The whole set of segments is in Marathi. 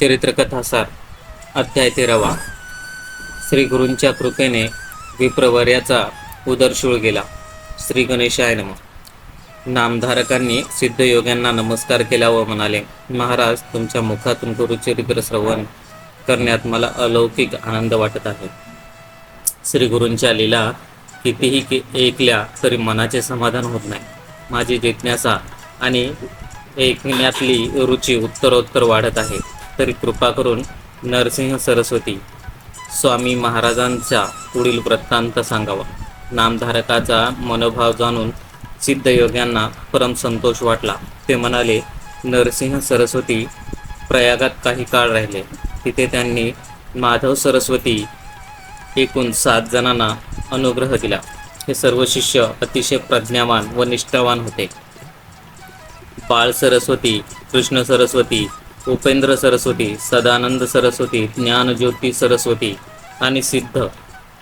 चरित्रकथासार अध्याय तेरावा. श्री गुरूंच्या कृपेने विप्रवर्याचा उदरशूळ गेला. श्री गणेशाय नम. नामधारकांनी सिद्धयोग्यांना नमस्कार केला व म्हणाले महाराज तुमच्या मुखातून गुरुचरित्र श्रवण करण्यात मला अलौकिक आनंद वाटत आहे. श्री गुरूंच्या लीला कितीही के ऐकल्या तरी मनाचे समाधान होत नाही. माझी जिज्ञासा आणि ऐकण्यातली रुची उत्तरोत्तर वाढत आहे. तरी कृपा करून नरसिंह सरस्वती स्वामी महाराजांचा पुढील वृत्तांत सांगावा. नामधारकाचा मनोभाव जाणून सिद्धयोग्यांना परम संतोष वाटला. ते म्हणाले नरसिंह सरस्वती प्रयागात काही काळ राहिले. तिथे त्यांनी माधव सरस्वती एकूण सात जणांना अनुग्रह दिला. हे सर्व शिष्य अतिशय प्रज्ञावान व निष्ठावान होते. बाळ सरस्वती कृष्ण सरस्वती उपेंद्र सरस्वती सदानंद सरस्वती ज्ञानज्योती सरस्वती आणि सिद्ध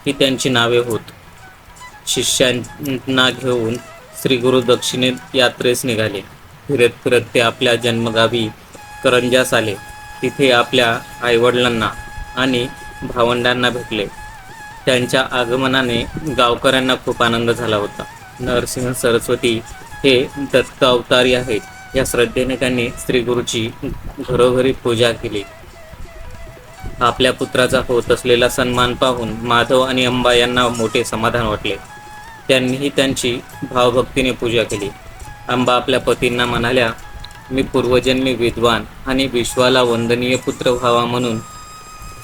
ही त्यांची नावे होत. शिष्यांना घेऊन श्री गुरु दक्षिणेत यात्रेस निघाले. फिरत फिरत ते आपल्या जन्मगावी करंजास आले. तिथे आपल्या आईवडिलांना आणि भावंडांना भेटले. त्यांच्या आगमनाने गावकऱ्यांना खूप आनंद झाला होता. नरसिंह सरस्वती हे दत्त अवतारी आहेत. या श्रद्धेने त्यांनी श्री गुरुची घरोघरी पूजा केली. आपल्या पुत्राचा होत असलेला सन्मान पाहून माधव आणि अंबा यांना मोठे समाधान वाटले. त्यांनीही त्यांची भावभक्तीने पूजा केली. अंबा आपल्या पतींना म्हणाल्या मी पूर्वजन्मी विद्वान आणि विश्वाला वंदनीय पुत्र व्हावा म्हणून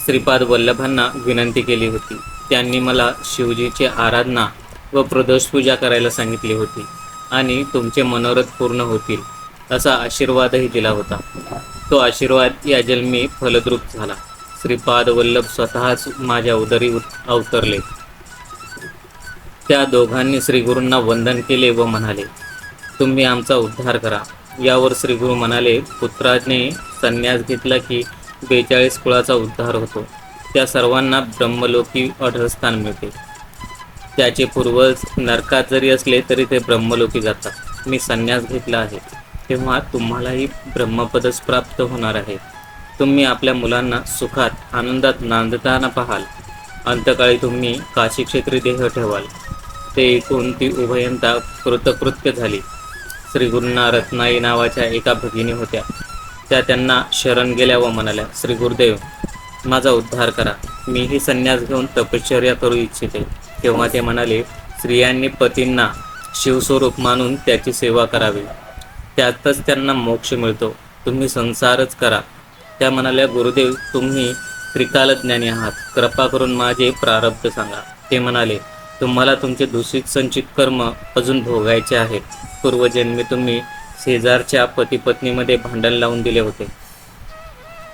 श्रीपाद वल्लभांना विनंती केली होती. त्यांनी मला शिवजीची आराधना व प्रदोष पूजा करायला सांगितली होती आणि तुमचे मनोरथ पूर्ण होतील. असा आशीर्वादही दिला होता. तो आशीर्वाद या जन्मी फलद्रूप झाला. श्रीपाद वल्लभ स्वतःच माझ्या उदरी उत- अवतरले. त्या दोघांनी श्रीगुरूंना वंदन केले व म्हणाले तुम्ही आमचा उद्धार करा. यावर श्रीगुरू म्हणाले पुत्राने संन्यास घेतला की बेचाळीस कुळाचा उद्धार होतो. त्या सर्वांना ब्रह्मलोकी अढळस्थान मिळते. त्याचे पूर्वज नरकात जरी असले तरी ते ब्रह्मलोकी जातात. मी संन्यास घेतला आहे. तेव्हा तुम्हालाही ब्रह्मपदच प्राप्त होणार आहे. तुम्ही आपल्या मुलांना सुखात आनंदात नांदताना पाहाल. अंतकाळी तुम्ही काशीक्षेत्री देह ठेवाल. ते ऐकून ती उभयंता कृतकृत्य झाली. श्री गुरुंना रत्नाई नावाच्या एका भगिनी होत्या. त्या त्यांना शरण गेल्या व म्हणाल्या श्री गुरुदेव माझा उद्धार करा. मीही संन्यास घेऊन तपश्चर्या करू इच्छिते. तेव्हा ते म्हणाले स्त्रियांनी पतींना शिवस्वरूप मानून त्याची सेवा करावी. त्यातच त्यांना मोक्ष मिळतो. तुम्ही संसारच करा. त्या म्हणाल्या गुरुदेव तुम्ही त्रिकालज्ञानी आहात. कृपा करून माझे प्रारब्ध सांगा. ते म्हणाले तुम्हाला तुमचे दूषित संचित कर्म अजून भोगायचे आहेत. पूर्वजन्मी तुम्ही शेजारच्या पतीपत्नीमध्ये भांडण लावून दिले होते.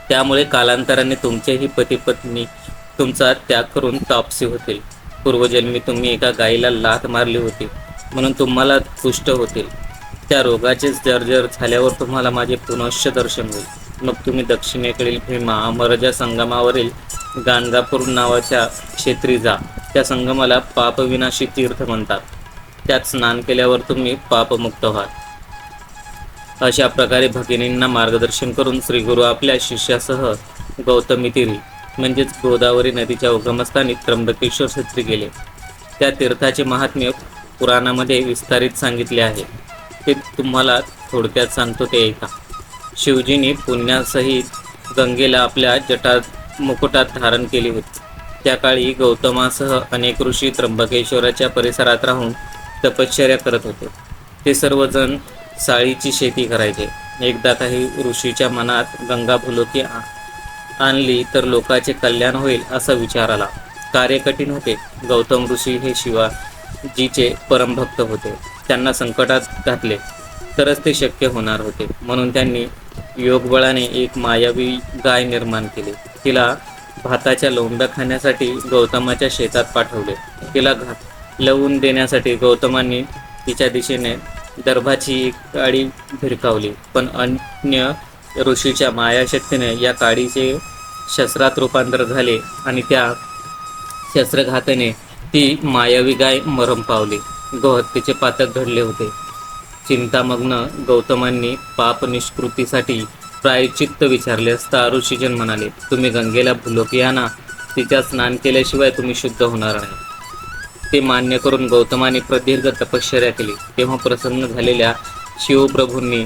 त्यामुळे कालांतराने तुमचेही पतीपत्नी तुमचा त्याग करून तापसी होतील. पूर्वजन्मी तुम्ही एका गायीला लाथ मारली होती. म्हणून तुम्हाला पुष्ट होतील. त्या रोगाचे जर्जर झाल्यावर तुम्हाला माझे पुनश्च दर्शन होईल. मग तुम्ही दक्षिणेकडील भीमा अमरजा संगमावरील गाणगापूर नावाच्या क्षेत्री जा. त्या संगमाला पापविनाशी तीर्थ म्हणतात. त्यात स्नान केल्यावर तुम्ही पापमुक्त व्हाल. अशा प्रकारे भगिनींना मार्गदर्शन करून श्री गुरु आपल्या शिष्यासह गौतमीतीरी म्हणजेच गोदावरी नदीच्या उगमस्थानी त्र्यंबकेश्वर क्षेत्री गेले. त्या तीर्थाचे महात्म्य पुराणामध्ये विस्तारित सांगितले आहे. ते तुम्हाला थोडक्यात सांगतो ते ऐका. शिवजीने पुण्यासहित गंगेला आपल्या जटात मुकुटात धारण केली होती. त्या काळी गौतमासह अनेक ऋषी त्र्यंबकेश्वराच्या परिसरात राहून तपश्चर्या करत होते. ते सर्वजण साळीची शेती करायचे. एकदा काही ऋषीच्या मनात गंगा भुलोकी आ- आणली तर लोकाचे कल्याण होईल असा विचार आला. कार्य कठीण होते. गौतम ऋषी हे शिवाजीचे परमभक्त होते. त्यांना संकटात घातले तरच ते शक्य होणार होते. म्हणून त्यांनी योगबळाने एक मायावी गाय निर्माण केली. तिला भाताच्या लोंब्या खाण्यासाठी गौतमाच्या शेतात पाठवले. तिला घात लवून देण्यासाठी गौतमांनी तिच्या दिशेने दर्भाची एक काडी भिरकावली. पण अन्य ऋषीच्या मायाशक्तीने या काडीचे शस्त्रात रूपांतर झाले आणि त्या शस्त्रघाताने ती मायावी गाय मरम पावली. गौहत्येचे पातक घडले होते. चिंतामग्न गौतमांनी पाप निष्कृतीसाठी प्रायचित्त विचारले असता ऋषीजन म्हणाले तुम्ही गंगेला भुलोक या ना तिच्या स्नान केल्याशिवाय तुम्ही शुद्ध होणार नाही. ते मान्य करून गौतमाने प्रदीर्घ तपश्चर्या केली. तेव्हा प्रसन्न झालेल्या शिवप्रभूंनी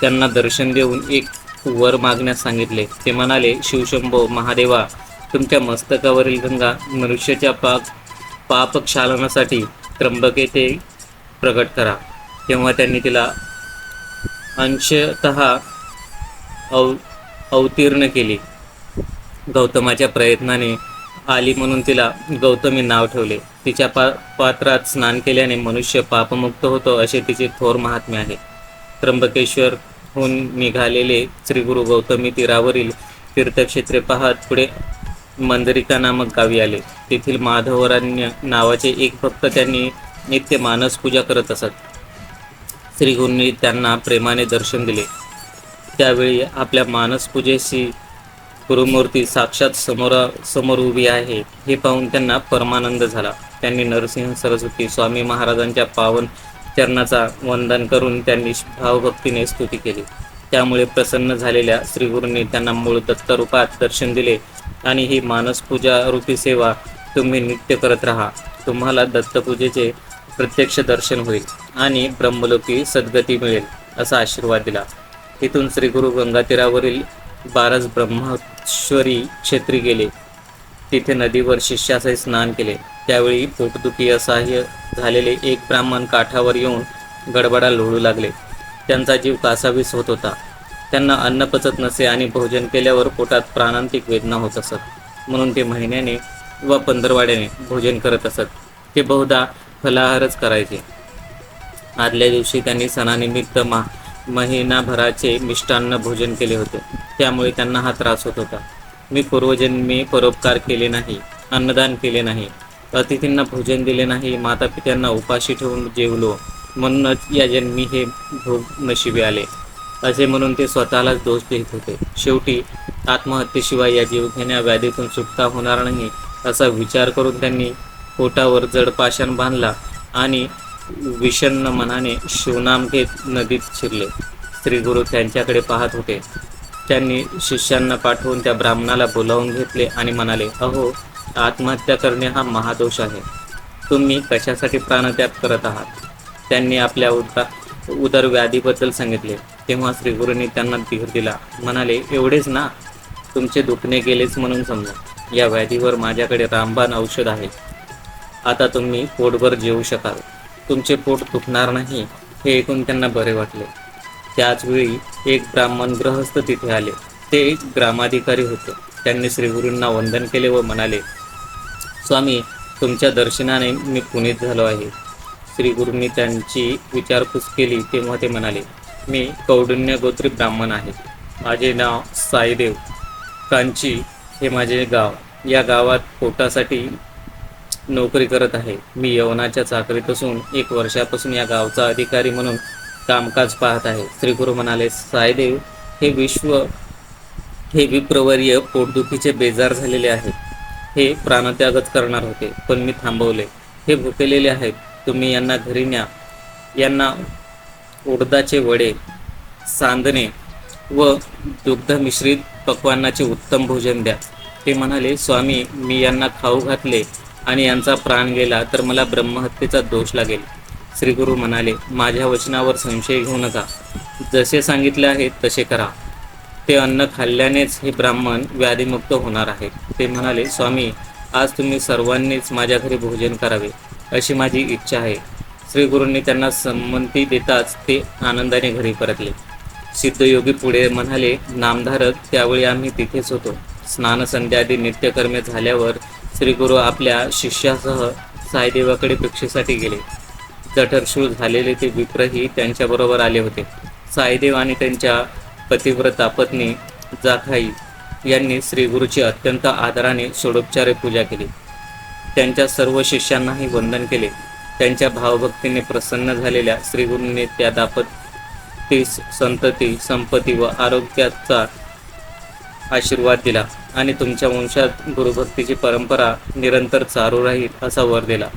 त्यांना दर्शन देऊन एक वर मागण्यास सांगितले. ते म्हणाले शिवशंभो महादेवा तुमच्या मस्तकावरील गंगा मनुष्याच्या पाप पापक्षालनासाठी त्र्यंबके ते प्रकट करा. तेव्हा त्यांनी तिला अंशतः अव अवतीर्ण केली. गौतमाच्या प्रयत्नाने आली म्हणून तिला गौतमी नाव ठेवले. तिच्या पा पात्रात स्नान केल्याने मनुष्य पापमुक्त होतो असे तिचे थोर महात्म्य आहे. त्र्यंबकेश्वरहून निघालेले श्री गुरु गौतमी तीरावरील तीर्थक्षेत्रे पाहत पुढे मंदरिका नामक गावी आले. तेथील माधवरण्य नावाचे एक भक्त त्यांनी नित्य मानस पूजा करत असत. श्रीगुरूंनी त्यांना प्रेमाने दर्शन दिले. त्यावेळी आपल्या मानसपूजेशी गुरुमूर्ती साक्षात समोरा समोर उभी आहे. हे पाहून त्यांना परमानंद झाला. त्यांनी नरसिंह सरस्वती स्वामी महाराजांच्या पावन चरणाचा वंदन करून त्यांनी भावभक्तीने स्तुती केली. त्यामुळे प्रसन्न झालेल्या श्रीगुरूंनी त्यांना मूळ दत्तरूपात दर्शन दिले. आणि ही मानसपूजा रूपी सेवा तुम्ही नित्य करत राहा. तुम्हाला दत्तपूजेचे प्रत्यक्ष दर्शन होईल आणि ब्रह्मलोकी सद्गती मिळेल असा आशीर्वाद दिला. तिथून श्री गुरु गंगातीरावरील बारस ब्रह्मेश्वरी क्षेत्री गेले. तिथे नदीवर शिष्यासहित स्नान केले. त्यावेळी पोटदुखी असह्य झालेले एक ब्राह्मण काठावर येऊन गडबडा लोळू लागले. त्यांचा जीव कासावीस होत होता. त्यांना अन्न पचत नसे आणि भोजन केल्यावर पोटात प्राणांतिक वेदना होत असत. म्हणून ते महिन्याने व पंधरवाड्याने भोजन करत असत. ते बहुधा फलाहारच करायचे. आदल्या दिवशी त्यांनी सणानिमित्त मा महिनाभराचे मिष्टान्न भोजन केले होते. त्यामुळे त्यांना हा त्रास होत होता. मी पूर्वजन्मी परोपकार केले नाही अन्नदान केले नाही अतिथींना भोजन दिले नाही माता पित्यांना उपाशी ठेवून जेवलो. म्हणूनच या जन्मी हे भोग नशिबी आले. असे म्हणून ते स्वतःलाच दोष देत होते. शेवटी आत्महत्येशिवाय या जीवघेण्या व्याधीतून सुटका होणार नाही असा विचार करून त्यांनी पोटावर जड पाषाण बांधला आणि विषन्न मनाने शिवनाम घेत नदीत शिरले. श्रीगुरु त्यांच्याकडे पाहत होते. त्यांनी शिष्यांना पाठवून त्या ब्राह्मणाला बोलावून घेतले आणि म्हणाले अहो आत्महत्या करणे हा महादोष आहे. तुम्ही कशासाठी प्राणत्याग करत आहात? त्यांनी आपल्या उदर उदरव्याधीबद्दल सांगितले. तेव्हा श्रीगुरूंनी त्यांना धीर दिला. म्हणाले एवढेच ना तुमचे दुखणे गेलेच म्हणून समजा. या व्याधीवर माझ्याकडे रामबाण औषध आहे. आता तुम्ही पोटभर जेवू शकाल. तुमचे पोट दुखणार नाही हे ऐकून त्यांना बरे वाटले. त्याचवेळी एक ब्राह्मण ग्रहस्थ तिथे आले. ते एक ग्रामाधिकारी होते. त्यांनी श्रीगुरूंना वंदन केले व म्हणाले स्वामी तुमच्या दर्शनाने मी पुनीत झालो आहे. श्रीगुरूंनी त्यांची विचारपूस केली तेव्हा ते म्हणाले मी कौंडिण्य गोत्री ब्राह्मण आहे. माझे नाव साईदेव. कांची हे माझे गाव. या गावात पोटासाठी नोकरी करत आहे. मी यवनाच्या चाकरीत असून एक वर्षापासून या गावचा अधिकारी म्हणून कामकाज पाहत आहे. श्रीगुरु म्हणाले साईदेव हे विश्व हे विप्रवर्य पोटदुखीचे बेजार झालेले आहेत हे प्राणत्यागच करणार होते पण मी थांबवले. हे भुकेलेले आहेत. तुम्ही यांना घरी न्या. यांना उडदाचे वडे सांदणे व दुग्ध मिश्रित पक्वान्नाचे उत्तम भोजन द्या. ते म्हणाले स्वामी मी यांना खाऊ घातले आणि यांचा प्राण गेला तर मला ब्रह्महत्येचा दोष लागेल. श्रीगुरू म्हणाले माझ्या वचनावर संशय घेऊ नका. जसे सांगितले आहे तसे करा. ते अन्न खाल्ल्यानेच हे ब्राह्मण व्याधीमुक्त होणार आहे. ते म्हणाले स्वामी आज तुम्ही सर्वांनीच माझ्या घरी भोजन करावे अशी माझी इच्छा आहे. श्रीगुरूंनी त्यांना संमती देताच ते आनंदाने घरी परतले. सिद्धयोगी पुढे म्हणाले नामधारक त्यावेळी आम्ही तिथेच होतो. स्नान संध्यादी नित्यकर्मे झाल्यावर श्रीगुरू आपल्या शिष्यासह साईदेवाकडे भिक्षेसाठी गेले. जठरशूळ झालेले ते विप्रही त्यांच्याबरोबर आले होते. साईदेव आणि त्यांच्या पतिव्रता पत्नी जाखाई यांनी श्रीगुरूची अत्यंत आदराने षोडोपचारे पूजा केली. त्यांच्या सर्व शिष्यांनाही वंदन केले. त्यांच्या भावभक्तीने प्रसन्न झालेल्या श्रीगुरूंनी त्या दापतीस संतती संपत्ती व आरोग्याचा आशीर्वाद दिला आणि तुमच्या वंशात गुरुभक्तीची परंपरा निरंतर चालू राहील असा वर दिला.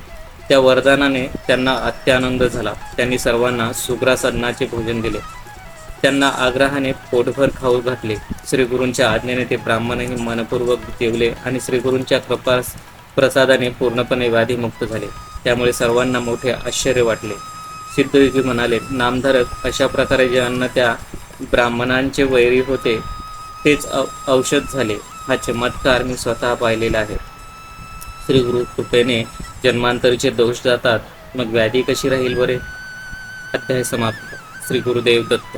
त्या वरदानाने त्यांना अत्यानंद झाला. त्यांनी सर्वांना सुग्रास अन्नाचे भोजन दिले. त्यांना आग्रहाने पोटभर खाऊ घातले. श्रीगुरूंच्या आज्ञेने ते ब्राह्मणही मनपूर्वक जेवले आणि श्रीगुरूंच्या कृपा प्रसादाने पूर्णपणे व्याधीमुक्त झाले. त्यामुळे सर्वांना मोठे आश्चर्य वाटले. सिद्धयोगी म्हणाले नामधारक अशा प्रकारे जे अन्न त्या ब्राह्मणांचे वैरी होते तेच औषध झाले. हा चमत्कार मी स्वतः पाहिलेला आहे. श्री गुरु कृपेने जन्मांतरीचे दोष जातात. मग व्याधी कशी राहील बरे? अध्याय समाप्त. श्री गुरुदेव दत्त